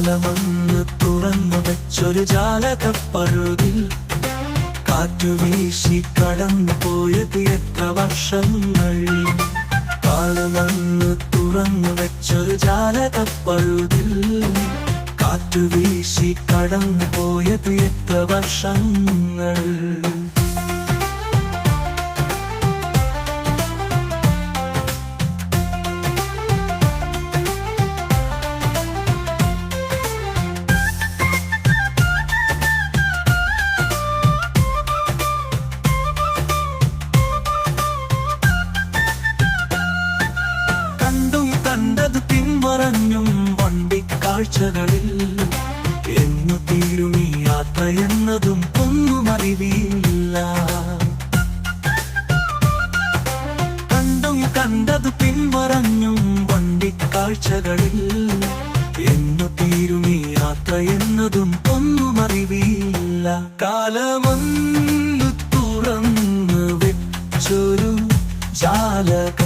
കാലമന്ന് തുറന്നു വെച്ചൊരു ജാലകപ്പഴുതിൽ കാറ്റു വീശി കടന്നു പോയത് എത്ര വർഷങ്ങൾ? കാലമന്ന് തുറന്നു വെച്ചൊരു ജാലകപ്പഴുതിൽ കാറ്റു വീശി കടന്നു പോയത് എത്ര വർഷങ്ങൾ? വണ്ടിക്കാഴ്ചകളിൽ എന്നു തീരും ഈ യാത്ര എന്നതും ഒന്നും അറിവില്ല. കണ്ടും കണ്ടത് പിന്മറഞ്ഞും വണ്ടിക്കാഴ്ചകളിൽ എന്നു തീരും ഈ യാത്ര എന്നതും ഒന്നും അറിവില്ല. കാലമൊന്നു തുറന്നു വെച്ചൊരു ജാലക